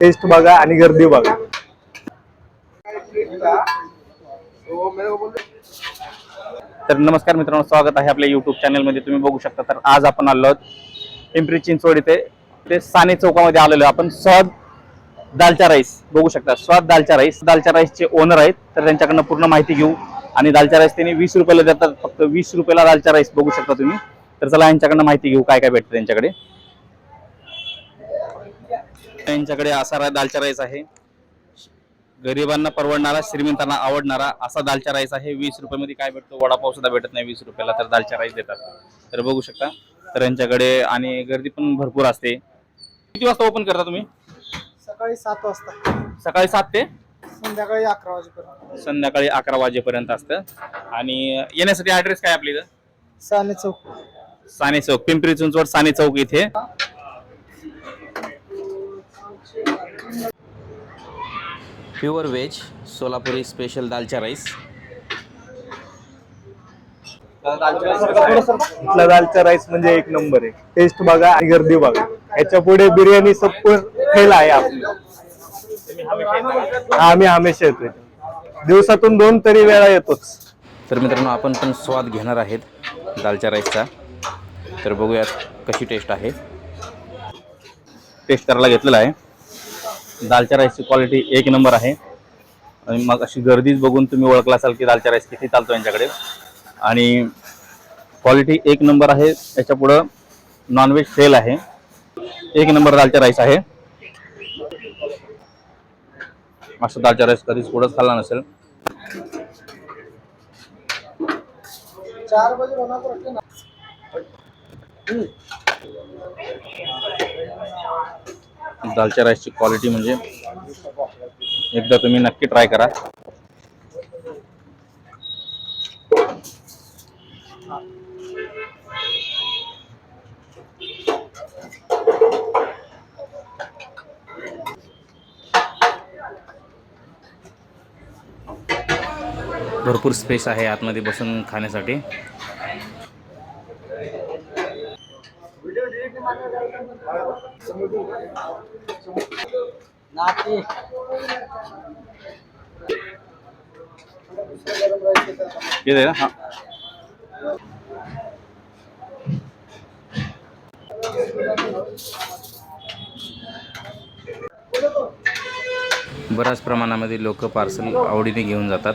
Taste बघा आणि गर्दी बघा. तर नमस्कार मित्रांनो स्वागत आहे आपल्या युट्यूब चॅनलमध्ये तुम्ही बघू शकता तर आज आपण आलो आहोत पिंपरी चिंचवड इथे. ते साने चौकामध्ये आलेलो आपण स्वाद दालचा राईस बघू शकता स्वाद दालचा राईस दालचा राईसचे ओनर आहेत तर त्यांच्याकडनं पूर्ण माहिती घेऊ. आणि दालचा राईस त्यांनी वीस रुपयाला देतात फक्त वीस रुपयाला दालचा राईस बघू शकता तुम्ही. तर चला यांच्याकडनं माहिती घेऊ काय काय भेटतं त्यांच्याकडे. त्यांच्याकडे असा रा- दालचा राईस आहे. गरिबांना परवडणारा श्रीमंतांना आवडणारा असा दालचा राईस आहे. वीस रुपयामध्ये काय भेटतो? वडापाव सुद्धा भेटत नाही वीस रुपयाला तर दालचा राईस देतात. तर बघू शकता. तर यांच्याकडे आणि गर्दी पण भरपूर असते. किती वाजता ओपन करता तुम्ही? सकाळी सात वाजता. सकाळी सात ते? संध्याकाळी अकरा वाजेपर्यंत. संध्याकाळी अकरा वाजेपर्यंत असतं. आणि येण्यासाठी ऍड्रेस काय आपली इथं? साने चौक. साने चौक. पिंपरी चिंचवड साने चौक इथे. Pure veg Solapuri special dalcha rice इथला दालचा राईस म्हणजे एक नंबर आहे. टेस्ट बघा आणि गर्दी बघा. याच्यापुढे बिर्याणी सप्पूर फेल आहे आपली. हा, आम्ही हमेशा येतोय. दिवसातून दोन तरी वेळा येतोच. तर मित्रांनो आपण पण स्वाद घेणार आहेत दालच्या राईसचा तर बघूयात कशी टेस्ट आहे. टेस्ट करायला घेतलेला आहे. दालच्या राईसची क्वालिटी एक नंबर आहे. आणि मग अशी गर्दीच बघून तुम्ही ओळखला असाल की दालच्या राईस किती चालतो यांच्याकडे. आणि क्वालिटी एक नंबर आहे. याच्या पुढं नॉनव्हेज सेल आहे. एक नंबर दालच्या राईस आहे. असं दालच्या राईस कधीच पुढंच खाल्ला नसेल. चार बजे दालच्या राईसची क्वालिटी म्हणजे एकदा तुम्ही नक्की ट्राय करा. भरपूर स्पेस आहे आतमध्ये बसून खाण्यासाठी. येते ना? हा. बऱ्याच प्रमाणामध्ये लोक पार्सल आवडीने घेऊन जातात.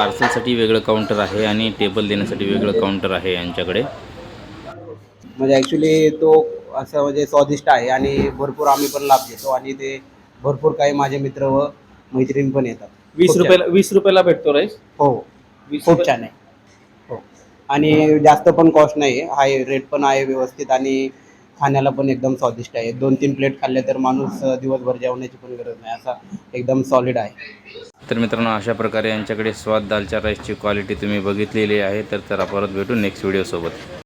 पार्सलसाठी वेगळं काउंटर आहे आणि टेबल देण्यासाठी वेगळं काउंटर आहे यांच्याकडे. म्हणजे ॲक्च्युली तो असं म्हणजे स्वादिष्ट आहे आणि भरपूर आम्ही पण लाभ घेतो आणि ते भरपूर काही माझे मित्र व मैत्रीण पण येतात. वीस खूप छान. रुपयाला वीस रुपयाला भेटतो राईस हो. वीस खूप रुपये- छान आहे. हो. आणि जास्त पण कॉस्ट नाही आहे. हाय रेट पण आहे व्यवस्थित आणि खाण्याला पण एकदम स्वादिष्ट आहे. दोन तीन प्लेट खाल्ले तर माणूस अ, दिवसभर जेवण्याची पण गरज नाही. असा एकदम सॉलिड आहे. तर मित्रांनो अशा प्रकारे यांच्याकडे स्वाद दालच्या राईसची क्वालिटी तुम्ही बघितलेली आहे तर त्याला परत भेटू नेक्स्ट व्हिडिओसोबत